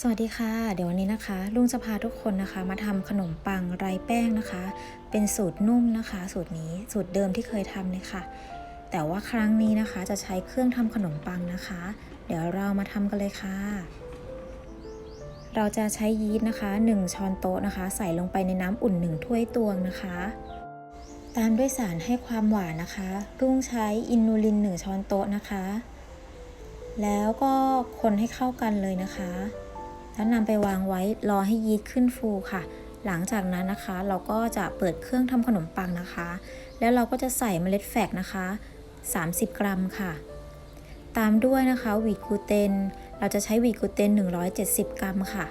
สวัสดีค่ะ เดี๋ยววันนี้นะคะ ลุงจะพาทุกคนนะคะ มาทำขนมปังไร้แป้งนะคะ เป็นสูตรนุ่มนะคะ สูตรนี้สูตรเดิมที่เคยทำเลยค่ะ แต่ว่าครั้งนี้นะคะจะใช้เครื่องทำขนมปังนะคะ เดี๋ยวเรามาทำกันเลยค่ะ เราจะใช้ยีสต์นะคะ 1 ช้อนโต๊ะนะคะ ใส่ลงไปในน้ำอุ่น 1 ถ้วยตวงนะคะ ตามด้วยสารให้ความหวานนะคะ รุ่งใช้อินูลิน 1 ช้อนโต๊ะนะคะ แล้วก็คนให้เข้ากันเลยนะคะ แล้วนำไปวางไว้รอให้ยีสต์ขึ้นฟูค่ะ หลังจากนั้นนะคะ เราก็จะเปิดเครื่องทำขนมปังนะคะ แล้วเราก็จะใส่เมล็ดแฟกนะคะ 30 กรัมค่ะ ตามด้วยนะคะวีกูเตน เราจะใช้วีกูเตน 170 กรัมค่ะ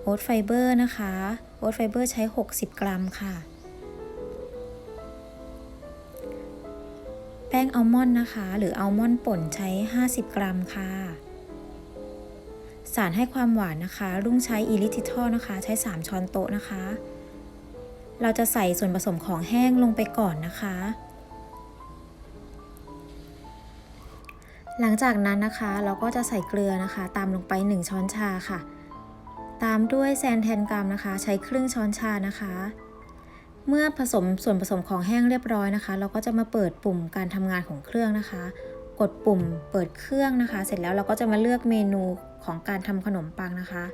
โอ๊ตไฟเบอร์นะคะ โอ๊ตไฟเบอร์ใช้ 60 กรัมค่ะ แป้งอัลมอนด์นะคะ หรืออัลมอนด์ป่นใช้ 50 กรัมค่ะ สารให้ความหวานนะคะ รุ่งใช้อีลิทิทอลนะคะ ใช้ 3 ช้อนโต๊ะนะคะ เราจะใส่ส่วนผสมของแห้งลงไปก่อนนะคะ หลังจากนั้นนะคะเราก็จะใส่เกลือนะคะ ตามลงไป 1 ช้อนชาค่ะ ตามด้วยแซนแทนกรัมนะคะ ใช้ครึ่งช้อนชานะคะ เมื่อผสมส่วนผสมของแห้งเรียบร้อยนะคะ เราก็จะมาเปิดปุ่มการทำงานของเครื่องนะคะ กดปุ่มเปิดเครื่องนะคะ เสร็จแล้วเราก็จะมาเลือกเมนู ของการทำขนมปังนะคะ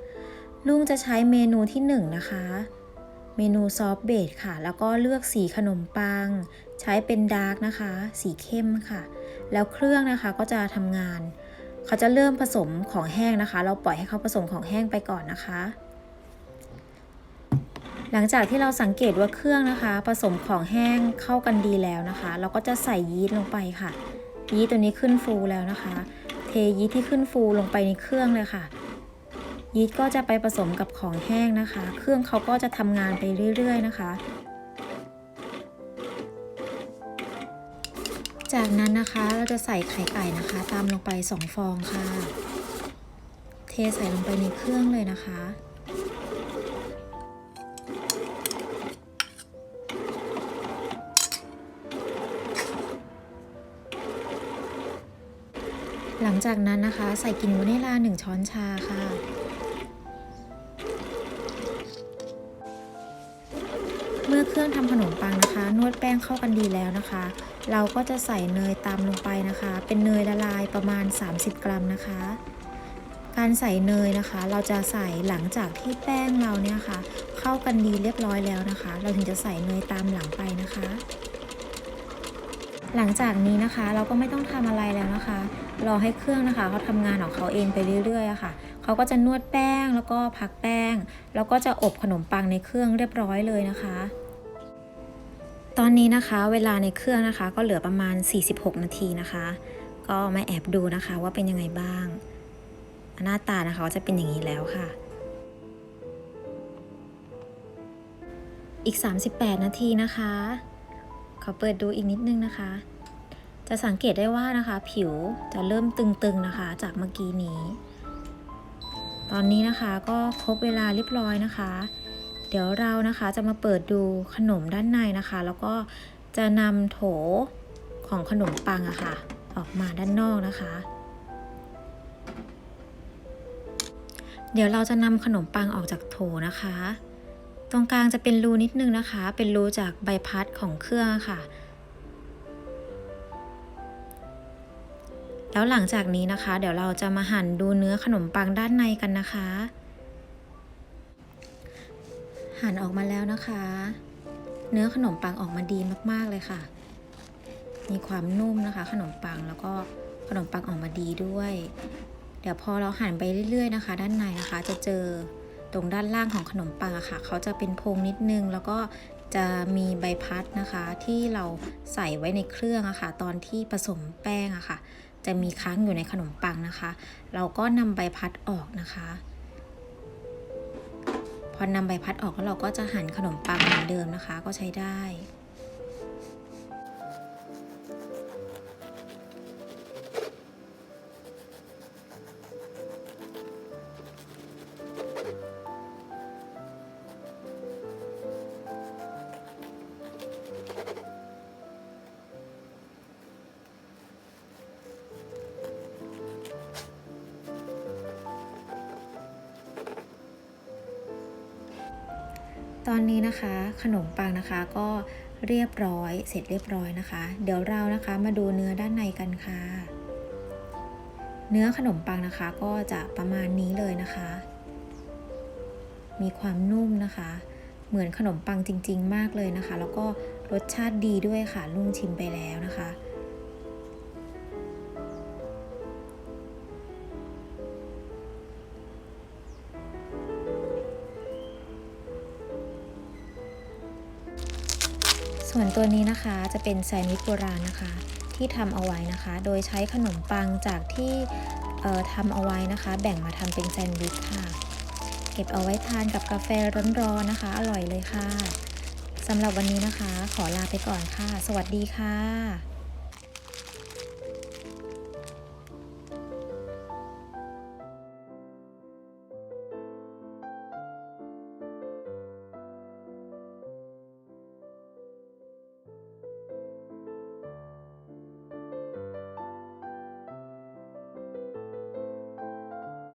ลุงจะใช้เมนูที่1นะคะ เมนูซอฟเบดค่ะ แล้วก็เลือกสีขนมปัง ใช้เป็นดาร์กนะคะ สีเข้มค่ะ แล้วเครื่องนะคะก็จะทำงาน เขาจะเริ่มผสมของแห้งนะคะ เราปล่อยให้เขาผสมของแห้งไปก่อนนะคะหลังจากที่เราสังเกตว่าเครื่องนะคะ ผสมของแห้งเข้ากันดีแล้วนะคะ เราก็จะใส่ยีสต์ลงไปค่ะ ยีสต์ตัวนี้ขึ้นฟูแล้วนะคะ เทยีสต์ที่ขึ้นฟูลงไปในเครื่องเลยค่ะ ยีสต์ก็จะไปผสมกับของแห้งนะคะ เครื่องเขาก็จะทำงานไปเรื่อย ๆ นะคะ จากนั้นนะคะเราจะใส่ไข่ไก่นะคะ ตามลงไป 2 ฟองค่ะ เทใส่ลงไปในเครื่องเลยนะคะ หลังจากนั้นนะคะ ใส่กลิ่นวานิลลา1ช้อนชาค่ะ เมื่อเครื่องทำขนมปังนะคะ นวดแป้งเข้ากันดีแล้วนะคะ เราก็จะใส่เนยตามลงไปนะคะ เป็นเนยละลายประมาณ 30 กรัมนะคะ การใส่เนยนะคะ เราจะใส่หลังจากที่แป้งเราเนี่ยค่ะ เข้ากันดีเรียบร้อยแล้วนะคะ เราถึงจะใส่เนยตามหลังไปนะคะ หลังจากนี้นะคะ เราก็ไม่ต้องทำอะไรแล้วนะคะ รอให้เครื่องนะคะเขาทำงานของเขาเองไปเรื่อยๆะค่ะเขาก็จะนวดแป้งแล้วก็พักแป้ง แล้วก็จะอบขนมปังในเครื่องเรียบร้อยเลยนะคะ ตอนนี้นะคะ เวลาในเครื่องนะคะ ก็เหลือประมาณ 46 นาทีนะคะ ก็มาแอบดูนะคะว่าเป็นยังไงบ้าง หน้าตานะคะก็จะเป็นอย่างนี้แล้วค่ะอีก 38 นาทีนะคะ อเปิดดูอีกนิดนึงนะคะ จะสังเกตได้ว่านะคะ ผิวจะเริ่มตึงๆนะคะ จากเมื่อกี้นี้ ตอนนี้นะคะก็ครบเวลาเรียบร้อยนะคะ เดี๋ยวเรานะคะจะมาเปิดดูขนมด้านในนะคะ แล้วก็จะนำโถของขนมปังอะค่ะ ออกมาด้านนอกนะคะ เดี๋ยวเราจะนำขนมปังออกจากโถนะคะ ตรงกลางจะเป็นรูนิดนึงนะคะ เป็นรูจากใบพัดของเครื่องค่ะ แล้วหลังจากนี้นะคะ เดี๋ยวเราจะมาหั่นดูเนื้อขนมปังด้านในกันนะคะ หั่นออกมาแล้วนะคะ เนื้อขนมปังออกมาดีมากๆเลยค่ะ มีความนุ่มนะคะ ขนมปังแล้วก็ขนมปังออกมาดีด้วย เดี๋ยวพอเราหั่นไปเรื่อย ๆ นะคะ ด้านในนะคะจะเจอ ตรงด้านล่างของขนมปังอะค่ะ เขาจะเป็นโพรงนิดนึง แล้วก็จะมีใบพัดนะคะ ที่เราใส่ไว้ในเครื่องอะค่ะ ตอนที่ผสมแป้งอะค่ะ จะมีค้างอยู่ในขนมปังนะคะ เราก็นำใบพัดออกนะคะ พอนำใบพัดออกแล้วเราก็จะหั่นขนมปังเหมือนเดิมนะคะ ก็ใช้ได้ ตอนนี้นะคะขนมปังนะคะก็เรียบร้อยเสร็จเรียบร้อยนะคะ เดี๋ยวเรานะคะมาดูเนื้อด้านในกันค่ะ เนื้อขนมปังนะคะก็จะประมาณนี้เลยนะคะ มีความนุ่มนะคะ เหมือนขนมปังจริง ๆ มากเลยนะคะ แล้วก็รสชาติดีด้วยค่ะลุงชิมไปแล้วนะคะ ส่วนตัวนี้นะคะจะเป็นแซนด์วิชโบราณนะคะ ที่ทำเอาไว้นะคะ โดยใช้ขนมปังจากที่ทำเอาไว้นะคะ แบ่งมาทำเป็นแซนด์วิชค่ะ เก็บเอาไว้ทานกับกาแฟร้อนๆนะคะ อร่อยเลยค่ะสำหรับวันนี้นะคะ ขอลาไปก่อนค่ะ สวัสดีค่ะ